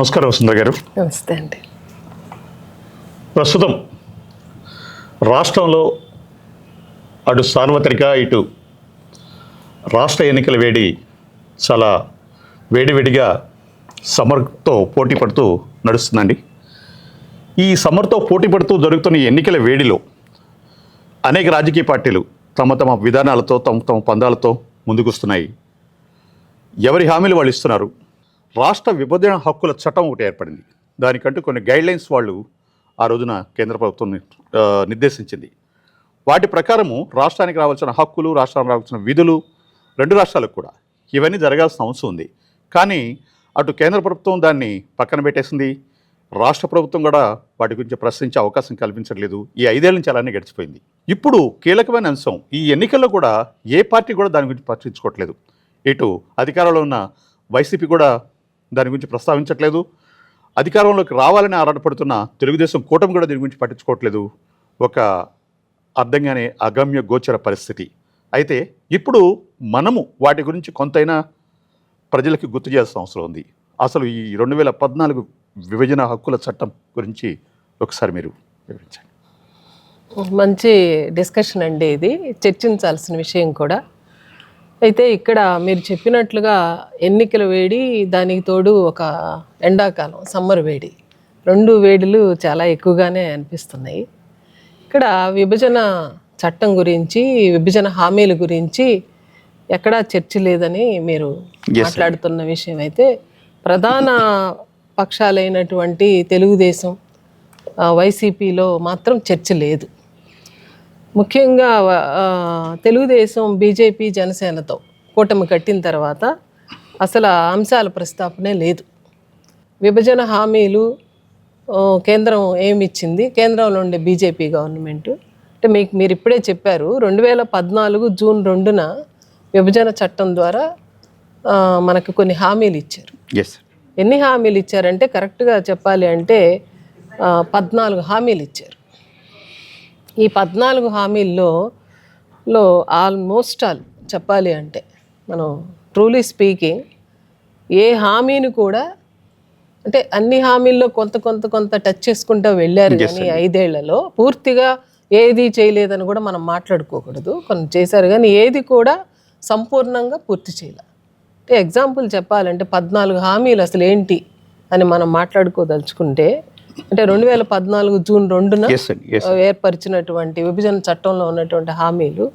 నమస్కారం వసుంధర గారు. నమస్తే అండి. ప్రస్తుతం రాష్ట్రంలో అటు సార్వత్రిక ఇటు రాష్ట్ర ఎన్నికల వేడి చాలా వేడివేడిగా సమర్తో పోటీ పడుతూ నడుస్తుందండి. ఈ సమర్తో పోటీ పడుతూ జరుగుతున్న ఎన్నికల వేడిలో అనేక రాజకీయ పార్టీలు తమ తమ విధానాలతో తమ తమ పందాలతో ముందుకొస్తున్నాయి. ఎవరి హామీలు వాళ్ళు ఇస్తున్నారు? రాష్ట్ర విభజన హక్కుల చట్టం ఒకటి ఏర్పడింది. దానికంటూ కొన్ని గైడ్లైన్స్ వాళ్ళు ఆ రోజున కేంద్ర ప్రభుత్వం నిర్దేశించింది. వాటి ప్రకారము రాష్ట్రానికి రావాల్సిన హక్కులు రాష్ట్రానికి రావాల్సిన విధులు రెండు రాష్ట్రాలకు కూడా ఇవన్నీ జరగాల్సిన అవసరం ఉంది. కానీ అటు కేంద్ర ప్రభుత్వం దాన్ని పక్కన పెట్టేసింది. రాష్ట్ర ప్రభుత్వం కూడా వాటి గురించి ప్రశ్నించే అవకాశం కల్పించట్లేదు. ఈ ఐదేళ్ళ నుంచి అలానే గడిచిపోయింది. ఇప్పుడు కీలకమైన అంశం ఈ ఎన్నికల్లో కూడా ఏ పార్టీ కూడా దాని గురించి పట్టించుకోవట్లేదు ఇటు అధికారంలో ఉన్న వైసీపీ కూడా దాని గురించి ప్రస్తావించట్లేదు. అధికారంలోకి రావాలని ఆరాటపడుతున్న తెలుగుదేశం కూటమి కూడా దీని గురించి పట్టించుకోవట్లేదు. ఒక అర్థంగానే అగమ్య గోచర పరిస్థితి. అయితే ఇప్పుడు మనము వాటి గురించి కొంతైనా ప్రజలకి గుర్తు చేయాల్సిన అవసరం ఉంది. అసలు ఈ రెండు వేల పద్నాలుగు విభజన హక్కుల చట్టం గురించి ఒకసారి మీరు వివరించండి. మంచి డిస్కషన్ అండి ఇది. చర్చించాల్సిన విషయం కూడా. అయితే ఇక్కడ మీరు చెప్పినట్లుగా ఎన్నికల వేడి దానికి తోడు ఒక ఎండాకాలం సమ్మర్ వేడి. రెండు వేడిలు చాలా ఎక్కువగానే అనిపిస్తున్నాయి. ఇక్కడ విభజన చట్టం గురించి విభజన హామీల గురించి ఎక్కడా చర్చ లేదని మీరు మాట్లాడుతున్న విషయం అయితే ప్రధాన పక్షాలైనటువంటి తెలుగుదేశం వైసీపీలో మాత్రం చర్చ లేదు. ముఖ్యంగా తెలుగుదేశం బీజేపీ జనసేనతో కూటమి కట్టిన తర్వాత అసలు ఆ అంశాల ప్రస్తాపనే లేదు. విభజన హామీలు కేంద్రం ఏమి ఇచ్చింది కేంద్రంలో ఉండే బీజేపీ గవర్నమెంట్. అంటే మీకు మీరు ఇప్పుడే చెప్పారు రెండు వేల పద్నాలుగు జూన్ రెండున విభజన చట్టం ద్వారా మనకు కొన్ని హామీలు ఇచ్చారు. ఎన్ని హామీలు ఇచ్చారంటే కరెక్ట్గా చెప్పాలి అంటే పద్నాలుగు హామీలు ఇచ్చారు. ఈ పద్నాలుగు హామీల్లో లో ఆల్మోస్ట్ ఆల్ చెప్పాలి అంటే మనం ట్రూలీ స్పీకింగ్ ఏ హామీని కూడా అంటే అన్ని హామీల్లో కొంత కొంత కొంత టచ్ చేసుకుంటూ వెళ్ళారు కానీ ఐదేళ్ళలో పూర్తిగా ఏది చేయలేదని కూడా మనం మాట్లాడుకోకూడదు. కొన్ని చేశారు కానీ ఏది కూడా సంపూర్ణంగా పూర్తి చేయాలి. అంటే ఎగ్జాంపుల్ చెప్పాలంటే పద్నాలుగు హామీలు అసలు ఏంటి అని మనం మాట్లాడుకోదలుచుకుంటే అంటే రెండు వేల పద్నాలుగు జూన్ రెండున ఏర్పరిచినటువంటి విభజన చట్టంలో ఉన్నటువంటి హామీలు.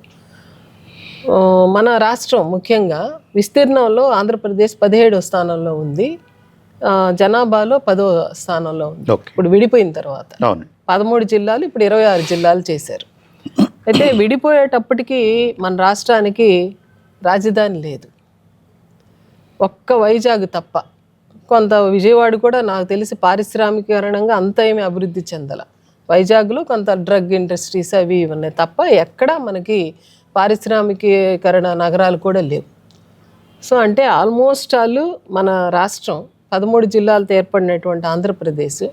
మన రాష్ట్రం ముఖ్యంగా విస్తీర్ణంలో ఆంధ్రప్రదేశ్ పదిహేడో స్థానంలో ఉంది. జనాభాలో పదో స్థానంలో ఉంది. ఇప్పుడు విడిపోయిన తర్వాత పదమూడు జిల్లాలు ఇప్పుడు ఇరవై ఆరు జిల్లాలు చేశారు. అయితే విడిపోయేటప్పటికి మన రాష్ట్రానికి రాజధాని లేదు. ఒక్క వైజాగ్ తప్ప. కొంత విజయవాడ కూడా నాకు తెలిసి పారిశ్రామికీకరణంగా అంత ఏమీ అభివృద్ధి చెందల. వైజాగ్లో కొంత డ్రగ్ ఇండస్ట్రీస్ అవి ఇవి ఉన్నాయి తప్ప ఎక్కడా మనకి పారిశ్రామికీకరణ నగరాలు కూడా లేవు. సో అంటే ఆల్మోస్ట్ ఆల్ మన రాష్ట్రం పదమూడు జిల్లాలతో ఏర్పడినటువంటి ఆంధ్రప్రదేశ్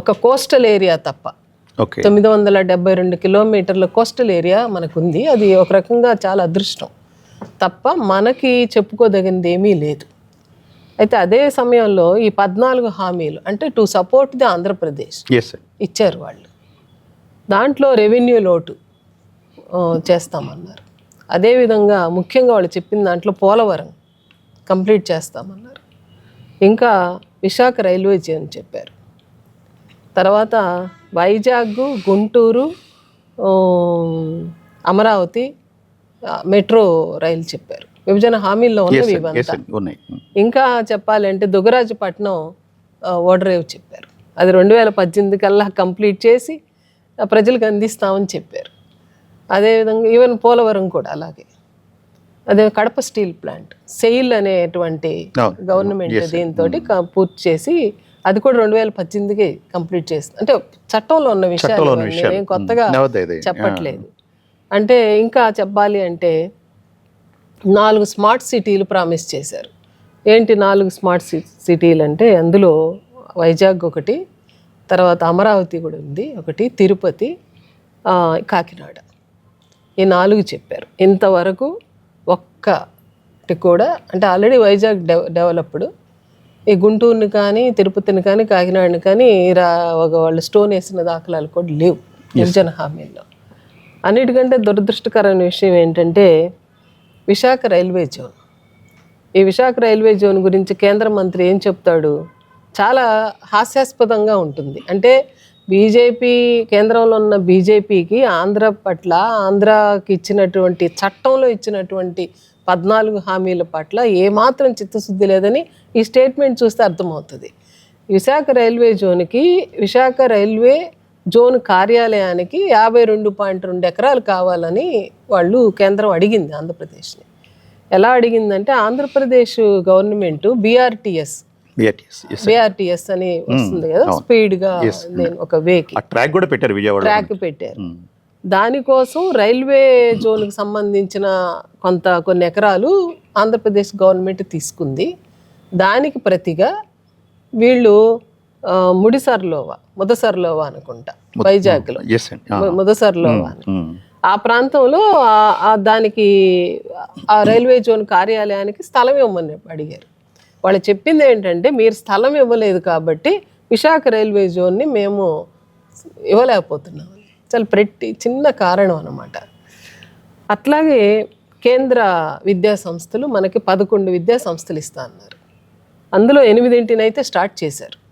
ఒక కోస్టల్ ఏరియా తప్ప. ఓకే. తొమ్మిది వందల డెబ్బై రెండు కిలోమీటర్ల కోస్టల్ ఏరియా మనకుంది. అది ఒక రకంగా చాలా అదృష్టం. తప్ప మనకి చెప్పుకోదగినది ఏమీ లేదు. అయితే అదే సమయంలో ఈ పద్నాలుగు హామీలు అంటే టు సపోర్ట్ ది ఆంధ్రప్రదేశ్ ఇచ్చారు వాళ్ళు. దాంట్లో రెవెన్యూ లోటు చేస్తామన్నారు. అదేవిధంగా ముఖ్యంగా వాళ్ళు చెప్పిన దాంట్లో పోలవరం కంప్లీట్ చేస్తామన్నారు. ఇంకా విశాఖ రైల్వే జోన్ చెప్పారు. తర్వాత వైజాగ్ గుంటూరు అమరావతి మెట్రో రైలు చెప్పారు. విభజన హామీల్లో ఉన్నవి ఇవంతా ఉన్నాయి. ఇంకా చెప్పాలంటే దుగరాజపట్నం ఓడరేవు చెప్పారు. అది రెండు వేల పద్దెనిమిది కల్లా కంప్లీట్ చేసి ప్రజలకు అందిస్తామని చెప్పారు. అదేవిధంగా ఈవెన్ పోలవరం కూడా అలాగే. అదే కడప స్టీల్ ప్లాంట్ సెయిల్ అనేటువంటి అవును. గవర్నమెంట్ దీంతో పూర్తి చేసి అది కూడా రెండు వేల పద్దెనిమిదికి కంప్లీట్ చేస్తుంది అంటే చట్టంలో ఉన్న విషయాలు. నేను కొత్తగా. చెప్పట్లేదు. అంటే ఇంకా చెప్పాలి అంటే నాలుగు స్మార్ట్ సిటీలు ప్రామిస్ చేశారు. ఏంటి నాలుగు స్మార్ట్ సి- సిటీలు అంటే అందులో వైజాగ్ ఒకటి తర్వాత అమరావతి కూడా ఉంది ఒకటి తిరుపతి కాకినాడ. ఈ నాలుగు చెప్పారు. ఇంతవరకు ఒక్కటి కూడా అంటే ఆల్రెడీ వైజాగ్ డెవ డెవలప్డ్. ఈ గుంటూరుని కానీ తిరుపతిని కానీ కాకినాడని కానీ రా ఒక వాళ్ళు స్టోన్ వేసిన దాఖలాలు కూడా లేవు విభజన హామీల్లో. అన్నిటికంటే దురదృష్టకరమైన విషయం ఏంటంటే విశాఖ రైల్వే జోన్. ఈ విశాఖ రైల్వే జోన్ గురించి కేంద్ర మంత్రి ఏం చెప్తాడు? చాలా హాస్యాస్పదంగా ఉంటుంది. అంటే బీజేపీ కేంద్రంలో ఉన్న బీజేపీకి ఆంధ్ర పట్ల ఆంధ్రాకి ఇచ్చినటువంటి చట్టంలో ఇచ్చినటువంటి పద్నాలుగు హామీల పట్ల ఏమాత్రం చిత్తశుద్ధి లేదని ఈ స్టేట్మెంట్ చూస్తే అర్థమవుతుంది. విశాఖ రైల్వే జోన్కి విశాఖ రైల్వే జోన్ కార్యాలయానికి యాభై రెండు పాయింట్ రెండు ఎకరాలు కావాలని వాళ్ళు కేంద్రం అడిగింది ఆంధ్రప్రదేశ్ని. ఎలా అడిగిందంటే Andhra Pradesh government BRTS BRTS S BRTS అని వస్తుంది కదా స్పీడ్గా నేను ఒక వేకి. ట్రాక్ కూడా పెట్టారు విజయవాడ ట్రాక్ పెట్టారు. దానికోసం రైల్వే జోన్కి సంబంధించిన కొంత కొన్ని ఎకరాలు ఆంధ్రప్రదేశ్ గవర్నమెంట్ తీసుకుంది. దానికి ప్రతిగా వీళ్ళు ముడిసర్లోవా ముదసర్లోవా అనుకుంటా వైజాగ్లో. ముదసర్లోవా. ఆ ప్రాంతంలో దానికి ఆ రైల్వే జోన్ కార్యాలయానికి స్థలం ఇవ్వమని అడిగారు. వాళ్ళు చెప్పింది ఏంటంటే మీరు స్థలం ఇవ్వలేదు కాబట్టి విశాఖ రైల్వే జోన్ని మేము ఇవ్వలేకపోతున్నాం. చాలా ప్రతి చిన్న కారణం అన్నమాట. అట్లాగే కేంద్ర విద్యా సంస్థలు మనకి పదకొండు విద్యా సంస్థలు ఇస్తా అన్నారు. అందులో ఎనిమిదింటినైతే స్టార్ట్ చేశారు.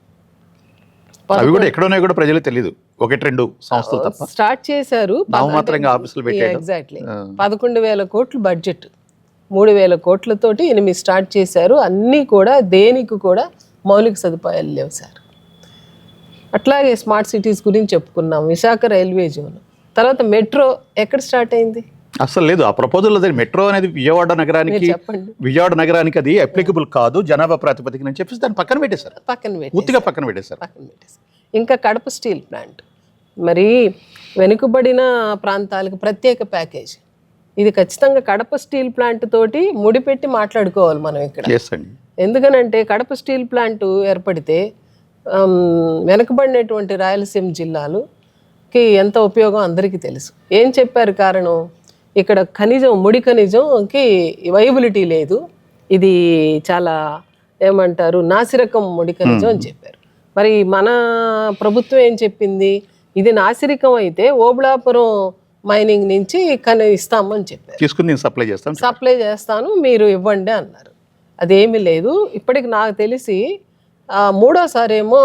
అవి కూడా ఎక్కడున్నాయో కూడా ప్రజలకు తెలియదు ఒకటి రెండు సంస్థలు తప్ప. స్టార్ట్ చేశారు నామమాత్రంగా ఆఫీసులు పెట్టేయడం. ఎగ్జాక్ట్లీ పదకొండు వేల కోట్లు బడ్జెట్ మూడు వేల కోట్లతోటి ఎనిమిది స్టార్ట్ చేశారు. అన్నీ కూడా దేనికి కూడా మౌలిక సదుపాయాలు లేవు సార్. అట్లాగే స్మార్ట్ సిటీస్ గురించి చెప్పుకున్నాం. Visakha railway zone. తర్వాత మెట్రో ఎక్కడ స్టార్ట్ అయింది? అసలు లేదు. ఆ ప్రపోజల్ అదే మెట్రో అనేది విజయవాడ నగరానికి విజయవాడ నగరానికి అది అప్లికబుల్ కాదు. జనాభా ప్రాతిపదికన అని చెప్పేసి దాన్ని పక్కన పెట్టేశారు. పక్కన పూర్తిగా పక్కన పెట్టేశారు. పక్కన పెట్టేసి ఇంకా కడప స్టీల్ ప్లాంట్. మరి వెనుకబడిన ప్రాంతాలకు ప్రత్యేక ప్యాకేజ్. ఇది ఖచ్చితంగా కడప స్టీల్ ప్లాంట్ తోటి ముడిపెట్టి మాట్లాడుకోవాలి మనం ఇక్కడ. ఎందుకనంటే కడప స్టీల్ ప్లాంట్ ఏర్పడితే వెనుకబడినటువంటి రాయలసీమ జిల్లాలుకి ఎంత ఉపయోగం అందరికీ తెలుసు. ఏం చెప్పారు కారణం? ఇక్కడ ఖనిజం ముడి ఖనిజంకి వైబిలిటీ లేదు. ఇది చాలా ఏమంటారు నాసిరకం ముడి ఖనిజం అని చెప్పారు. మరి మన ప్రభుత్వం ఏం చెప్పింది? ఇది నాసిరకం అయితే ఓబుళాపురం మైనింగ్ నుంచి ఇస్తామని చెప్పారు. తీసుకుని సప్లై చేస్తాను. సప్లై చేస్తాను మీరు ఇవ్వండి అన్నారు. అదేమీ లేదు. ఇప్పటికి నాకు తెలిసి మూడోసారి ఏమో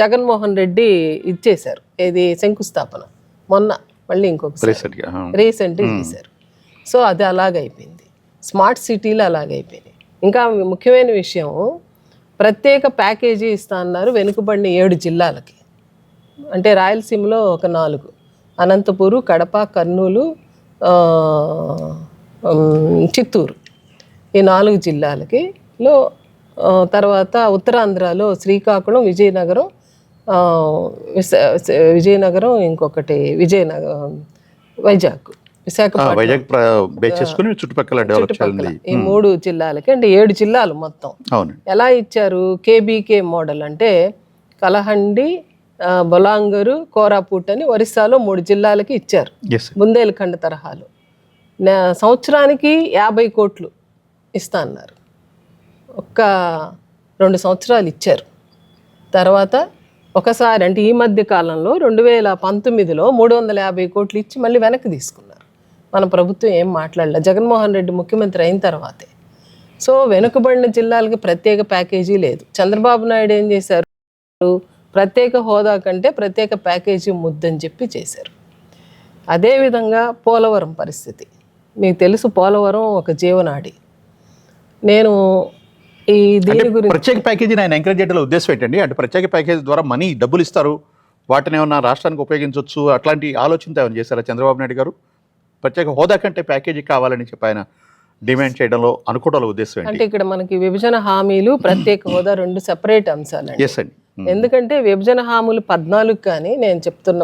జగన్మోహన్ రెడ్డి ఇచ్చేశారు. ఇది శంకుస్థాపన మొన్న. మళ్ళీ ఇంకొకసారి. రీసెంట్గా. రీసెంట్గా చేశారు. సో అది అలాగైపోయింది. స్మార్ట్ సిటీలు అలాగైపోయినాయి. ఇంకా ముఖ్యమైన విషయం ప్రత్యేక ప్యాకేజీ ఇస్తా అన్నారు వెనుకబడిన ఏడు జిల్లాలకి. అంటే రాయలసీమలో ఒక నాలుగు. అనంతపురు కడప కర్నూలు చిత్తూరు. ఈ నాలుగు జిల్లాలకి. లో తర్వాత ఉత్తరాంధ్రలో శ్రీకాకుళం విజయనగరం విజయనగరం ఇంకొకటి విజయనగరం వైజాగ్ విశాఖపట్నం. వైజాగ్ బేస్ చేసుకుని చుట్టుపక్కల ఈ మూడు జిల్లాలకి అంటే ఏడు జిల్లాలు మొత్తం. ఎలా ఇచ్చారు కేబీకే మోడల్ అంటే కలహండి బొలాంగరు కోరాపుట్ అని ఒరిస్సాలో మూడు జిల్లాలకి ఇచ్చారు. బుందేల్ఖండ్ తరహాలో. సంవత్సరానికి యాభై కోట్లు ఇస్తా అన్నారు. ఒక్క రెండు సంవత్సరాలు ఇచ్చారు. తర్వాత ఒకసారి అంటే ఈ మధ్య కాలంలో రెండు వేల పంతొమ్మిదిలో మూడు వందల యాభై కోట్లు ఇచ్చి మళ్ళీ వెనక్కి తీసుకున్నారు. మన ప్రభుత్వం ఏం మాట్లాడలే. జగన్మోహన్ రెడ్డి ముఖ్యమంత్రి అయిన తర్వాతే. సో వెనుకబడిన జిల్లాలకి ప్రత్యేక ప్యాకేజీ లేదు. చంద్రబాబు నాయుడు ఏం చేశారు? ప్రత్యేక హోదా కంటే ప్రత్యేక ప్యాకేజీ ముద్దని చెప్పి చేశారు. అదేవిధంగా పోలవరం పరిస్థితి. మీకు తెలుసు పోలవరం ఒక జీవనాడి. నేను ఈ దీని గురించి ప్రత్యేక ప్యాకేజీని ఆయన ఎంకరేజ్ చేయడంలో ఉద్దేశం ఏంటండి? అంటే ప్రత్యేక ప్యాకేజీ ద్వారా మనీ డబ్బులు ఇస్తారు వాటిని ఏమన్నా రాష్ట్రానికి ఉపయోగించవచ్చు అట్లాంటి ఆలోచనతో ఏమైనా చేశారా చంద్రబాబు నాయుడు గారు? ప్రత్యేక హోదా కంటే ప్యాకేజీ కావాలని చెప్పి ఆయన డిమాండ్ చేయడంలో అనుకోవడంలో ఉద్దేశం ఏంటి? అంటే ఇక్కడ మనకి విభజన హామీలు ప్రత్యేక హోదా రెండు సెపరేట్ అంశాలండి. ఎస్ అండి ఎందుకంటే విభజన హామీలు పద్నాలుగు కానీ నేను చెప్తున్న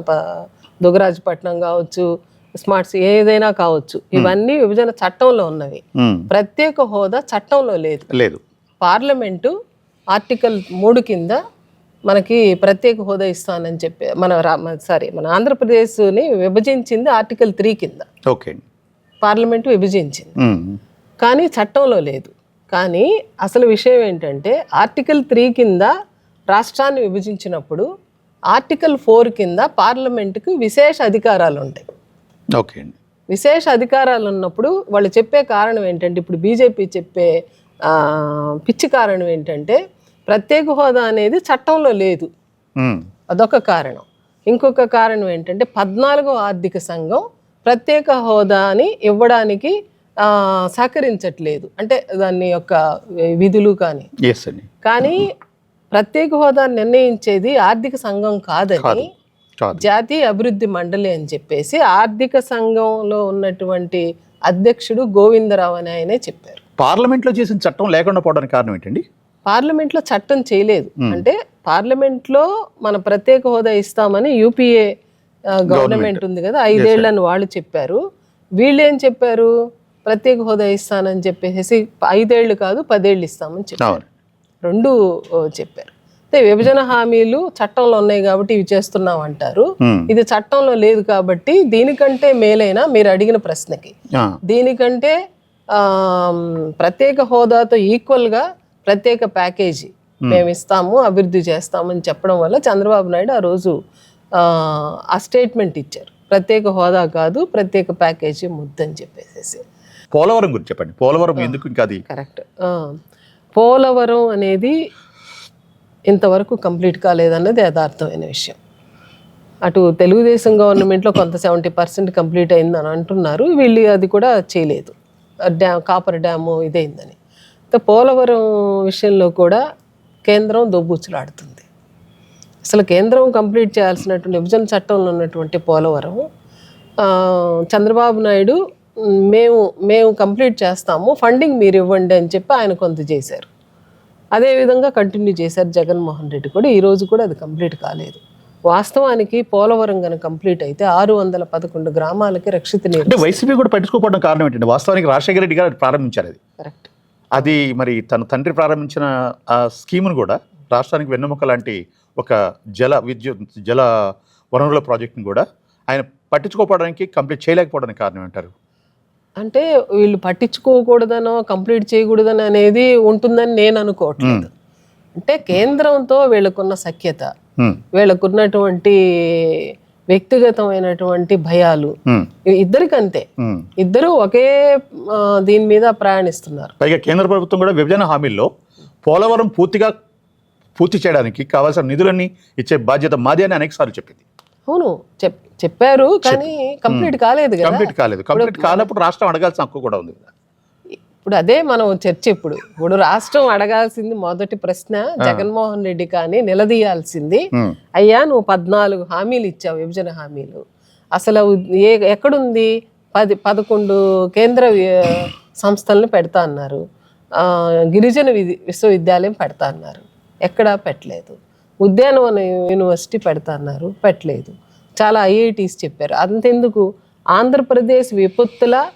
దుగరాజపట్నం కావచ్చు స్మార్ట్స్ ఏదైనా కావచ్చు ఇవన్నీ విభజన చట్టంలో ఉన్నవి. ప్రత్యేక హోదా చట్టంలో లేదు. లేదు. పార్లమెంటు ఆర్టికల్ మూడు కింద మనకి ప్రత్యేక హోదా ఇస్తానని చెప్పి మన రా సారీ మన ఆంధ్రప్రదేశ్ని విభజించింది ఆర్టికల్ త్రీ కింద. ఓకే. పార్లమెంటు విభజించింది. కానీ చట్టంలో లేదు. కానీ అసలు విషయం ఏంటంటే ఆర్టికల్ త్రీ కింద రాష్ట్రాన్ని విభజించినప్పుడు ఆర్టికల్ ఫోర్ కింద పార్లమెంటుకు విశేష అధికారాలు ఉంటాయి. ఓకే విశేష అధికారాలు ఉన్నప్పుడు వాళ్ళు చెప్పే కారణం ఏంటంటే ఇప్పుడు బీజేపీ చెప్పే పిచ్చి కారణం ఏంటంటే ప్రత్యేక హోదా అనేది చట్టంలో లేదు. అదొక కారణం. ఇంకొక కారణం ఏంటంటే పద్నాలుగో ఆర్థిక సంఘం ప్రత్యేక హోదాని ఇవ్వడానికి ఆ, సహకరించట్లేదు. అంటే దాని యొక్క విధులు కానీ. కానీ ప్రత్యేక హోదా నిర్ణయించేది ఆర్థిక సంఘం కాదని కాదు. జాతీయ అభివృద్ధి మండలి అని చెప్పేసి ఆర్థిక సంఘంలో ఉన్నటువంటి అధ్యక్షుడు గోవిందరావు అని ఆయనే చెప్పారు. పార్లమెంట్లో చేసిన చట్టం లేకుండా పోవడానికి కారణం ఏంటండి? పార్లమెంట్లో చట్టం చేయలేదు. అంటే పార్లమెంట్లో మన ప్రత్యేక హోదా ఇస్తామని యూపీఏ గవర్నమెంట్ ఉంది కదా ఐదేళ్ళను వాళ్ళు చెప్పారు. వీళ్ళు ఏం చెప్పారు? ప్రత్యేక హోదా ఇస్తానని చెప్పేసి ఐదేళ్ళు కాదు పదేళ్ళు ఇస్తామని చెప్పారు. రెండు చెప్పారు. అయితే విభజన హామీలు చట్టంలో ఉన్నాయి కాబట్టి ఇవి చేస్తున్నాం అంటారు. ఇది చట్టంలో లేదు కాబట్టి దీనికంటే మేలైన మీరు అడిగిన ప్రశ్నకి. దీనికంటే ప్రత్యేక హోదాతో ఈక్వల్గా ప్రత్యేక ప్యాకేజీ మేము. ఇస్తాము అభివృద్ధి చేస్తామని చెప్పడం వల్ల చంద్రబాబు నాయుడు ఆ రోజు ఆ, స్టేట్మెంట్ ఇచ్చారు. ప్రత్యేక హోదా కాదు ప్రత్యేక ప్యాకేజీ ముద్దని చెప్పేసి పోలవరం గురించి చెప్పండి. పోలవరం ఎందుకు ఇంకా అది? కరెక్ట్. పోలవరం అనేది ఇంతవరకు కంప్లీట్ కాలేదన్నది యథార్థమైన విషయం. అటు తెలుగుదేశం గవర్నమెంట్లో కొంత సెవెంటీ పర్సెంట్ కంప్లీట్ అయిందని అంటున్నారు. వీళ్ళు అది కూడా చేయలేదు. డ్యామ్ కాపర్ డ్యాము ఇదైందని. పోలవరం విషయంలో కూడా కేంద్రం దొబ్బుచ్చులాడుతుంది అసలు కేంద్రం కంప్లీట్ చేయాల్సినటువంటి విభజన చట్టంలో ఉన్నటువంటి పోలవరం చంద్రబాబు నాయుడు మేము మేము కంప్లీట్ చేస్తాము ఫండింగ్ మీరు ఇవ్వండి అని చెప్పి ఆయన కొంత చేశారు. అదేవిధంగా కంటిన్యూ చేశారు జగన్మోహన్ రెడ్డి కూడా ఈరోజు కూడా అది కంప్లీట్ కాలేదు. వాస్తవానికి పోలవరం కనుక కంప్లీట్ అయితే ఆరు వందల పదకొండు గ్రామాలకి రక్షిత నీరు అంటే వైసీపీ కూడా పట్టించుకోవడం కారణం ఏంటంటే వాస్తవానికి రాజశేఖర రెడ్డి గారు ప్రారంభించారు అది. కరెక్ట్. అది మరి తన తండ్రి ప్రారంభించిన ఆ స్కీమును కూడా రాష్ట్రానికి వెన్నెముక లాంటి ఒక జల విద్యుత్ జల వనరుల ప్రాజెక్టును కూడా ఆయన పట్టించుకోవడానికి కంప్లీట్ చేయలేకపోవడానికి కారణం ఏంటారు? అంటే వీళ్ళు పట్టించుకోకూడదనో కంప్లీట్ చేయకూడదని అనేది ఉంటుందని నేను అనుకోవట్లేదు. అంటే కేంద్రంతో వీళ్ళకున్న సఖ్యత వీళ్ళకున్నటువంటి వ్యక్తిగతమైనటువంటి భయాలు. ఇద్దరికంతే. ఇద్దరు ఒకే దీని మీద ప్రయాణిస్తున్నారు. పైగా కేంద్ర ప్రభుత్వం కూడా విభజన హామీల్లో పోలవరం పూర్తిగా పూర్తి చేయడానికి కావాల్సిన నిధులన్నీ ఇచ్చే బాధ్యత మాది అని అనేక సార్లు చెప్పింది. అవును. చెప్ చెప్పారు కానీ కంప్లీట్ కాలేదు కంప్లీట్ కాలేదు. కంప్లీట్ కానప్పుడు రాష్ట్రం అడగాల్సిన హక్కు కూడా ఉంది కదా. ఇప్పుడు అదే మనం చర్చ ఇప్పుడు. ఇప్పుడు రాష్ట్రం అడగాల్సింది మొదటి ప్రశ్న జగన్మోహన్ రెడ్డి కానీ నిలదీయాల్సింది అయ్యా నువ్వు పద్నాలుగు హామీలు ఇచ్చావు విభజన హామీలు. అసలు ఏ ఎక్కడుంది? పది పదకొండు కేంద్ర సంస్థలను పెడతా అన్నారు. ఆ, గిరిజన విశ్వవిద్యాలయం పెడతా అన్నారు. ఎక్కడా పెట్టలేదు. ఉద్యానవన యూనివర్సిటీ పెడతా అన్నారు పెట్టలేదు. చాలా ఐఐటీస్ చెప్పారు. అంతెందుకు? ఆంధ్రప్రదేశ్ విపత్తుల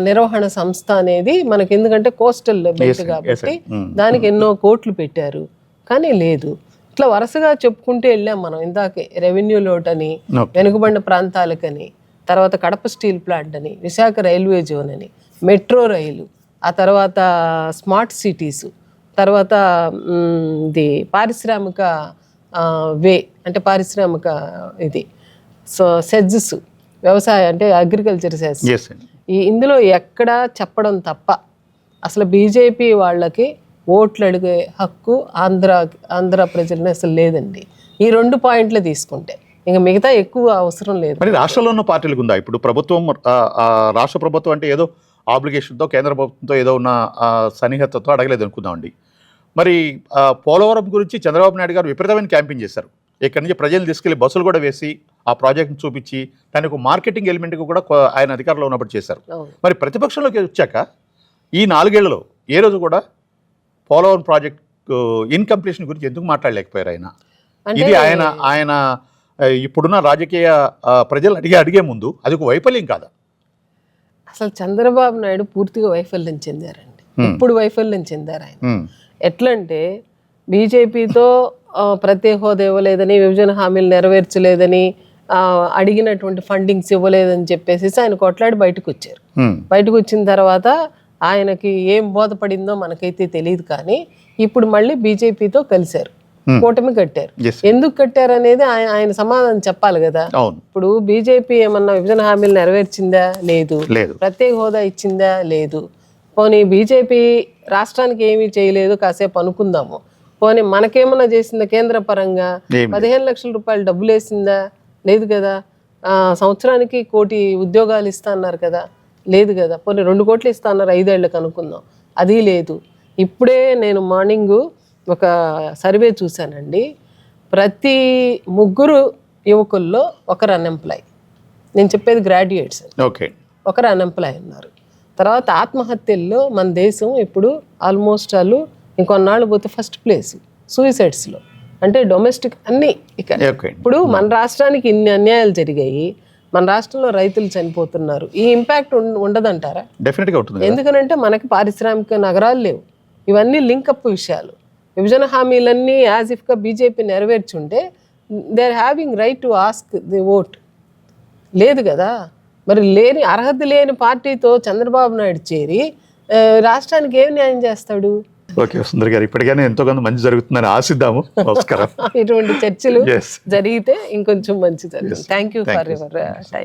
నిర్వహణ సంస్థ అనేది మనకి ఎందుకంటే కోస్టల్ బెల్ట్ కాబట్టి Mm. దానికి ఎన్నో కోట్లు పెట్టారు. కానీ లేదు. ఇట్లా వరుసగా చెప్పుకుంటూ వెళ్ళాం మనం. ఇందాకే రెవెన్యూ లోట్ అని Okay. వెనుకబడిన ప్రాంతాలకని తర్వాత కడప స్టీల్ ప్లాంట్ అని విశాఖ రైల్వే జోన్ అని మెట్రో రైలు ఆ తర్వాత స్మార్ట్ సిటీస్ తర్వాత ఇది పారిశ్రామిక వే అంటే పారిశ్రామిక ఇది. సో సెజ్స్ వ్యవసాయ అంటే అగ్రికల్చర్ సెజ్ ఈ ఇందులో ఎక్కడ చెప్పడం తప్ప అసలు బీజేపీ వాళ్ళకి ఓట్లు అడిగే హక్కు ఆంధ్ర ఆంధ్ర ప్రజలని అసలు లేదండి. ఈ రెండు పాయింట్లు తీసుకుంటే. ఇంకా మిగతా ఎక్కువ అవసరం లేదు. మరి రాష్ట్రంలో ఉన్న పార్టీలకు ఉందా? ఇప్పుడు ప్రభుత్వం రాష్ట్ర ప్రభుత్వం అంటే ఏదో ఆబ్లిగేషన్తో కేంద్ర ప్రభుత్వంతో ఏదో ఉన్న సన్నిహితతో అడగలేదు అనుకుందామండి మరి పోలవరం గురించి చంద్రబాబు నాయుడు గారు విపరీతమైన క్యాంపింగ్ చేశారు. ఇక్కడి నుంచి ప్రజలు తీసుకెళ్ళి బస్సులు కూడా వేసి ఆ ప్రాజెక్ట్ని చూపించి దానికి మార్కెటింగ్ ఎలిమెంట్ కూడా ఆయన అధికారంలో ఉన్నప్పుడు చేశారు. మరి ప్రతిపక్షంలోకి వచ్చాక ఈ నాలుగేళ్ళలో ఏ రోజు కూడా పోలవరం ప్రాజెక్ట్ ఇన్కంప్లీషన్ గురించి ఎందుకు మాట్లాడలేకపోయారు ఆయన? ఇది ఆయన ఆయన ఇప్పుడున్న రాజకీయ ప్రజలు అడిగే అడిగే ముందు అది ఒక వైఫల్యం కాదా? అసలు చంద్రబాబు నాయుడు పూర్తిగా వైఫల్యం చెందారండి. ఇప్పుడు వైఫల్యం చెందారు ఆయన. ఎట్లంటే బీజేపీతో ప్రత్యేక హోదా ఇవ్వలేదని విభజన హామీలు నెరవేర్చలేదని అడిగినటువంటి ఫండింగ్స్ ఇవ్వలేదని చెప్పేసి ఆయన కొట్లాడి బయటకు వచ్చారు. బయటకు వచ్చిన తర్వాత ఆయనకి ఏం బోధపడిందో మనకైతే తెలియదు కానీ ఇప్పుడు మళ్ళీ బీజేపీతో కలిశారు. కూటమి కట్టారు. ఎందుకు కట్టారు అనేది ఆయన ఆయన సమాధానం చెప్పాలి కదా. ఇప్పుడు బీజేపీ ఏమన్నా విభజన హామీలు నెరవేర్చిందా? లేదు. లేదు. ప్రత్యేక హోదా ఇచ్చిందా? లేదు. పోనీ బీజేపీ రాష్ట్రానికి ఏమీ చేయలేదు కాసేపు అనుకుందాము. పోనీ మనకేమన్నా చేసిందా కేంద్ర పరంగా? పదిహేను లక్షల రూపాయలు డబ్బులు వేసిందా? లేదు కదా. సంవత్సరానికి కోటి ఉద్యోగాలు ఇస్తా అన్నారు కదా. లేదు కదా. పోనీ రెండు కోట్లు ఇస్తా అన్నారు ఐదేళ్ళకు అనుకుందాం. అది లేదు. ఇప్పుడే నేను మార్నింగ్ ఒక సర్వే చూశానండి. ప్రతి ముగ్గురు యువకుల్లో ఒకరు అన్ఎంప్లాయ్ నేను చెప్పేది గ్రాడ్యుయేట్స్ ఓకే. ఒకరు అన్ఎంప్లాయ్ ఉన్నారు. తర్వాత ఆత్మహత్యల్లో మన దేశం ఇప్పుడు ఆల్మోస్ట్ వాళ్ళు ఇంకొన్నాళ్ళు పోతే ఫస్ట్ ప్లేస్ సూసైడ్స్లో అంటే డొమెస్టిక్ అన్నీ ఇక. ఇప్పుడు మన రాష్ట్రానికి ఇన్ని అన్యాయాలు జరిగాయి మన రాష్ట్రంలో రైతులు చనిపోతున్నారు. ఈ ఇంపాక్ట్ ఉండదంటారా? డెఫినెట్గా ఉంటుంది. ఎందుకనంటే మనకి పారిశ్రామిక నగరాలు లేవు. ఇవన్నీ లింకప్ విషయాలు. విభజన హామీలన్నీ యాజ్ ఇఫ్గా BJP నెరవేర్చుంటే they are having right to ask the vote లేదు కదా? మరి లేని అర్హత లేని పార్టీతో చంద్రబాబు నాయుడు చేరి రాష్ట్రానికి ఏం న్యాయం చేస్తాడు? ఓకే సుందర్ గారు ఇప్పటికైనా ఎంతో కొంత మంచి జరుగుతుందని ఆశిద్దాము. నమస్కారం. ఇటువంటి చర్చలు జరిగితే ఇంకొంచెం మంచి జరుగుతుంది thank you for your time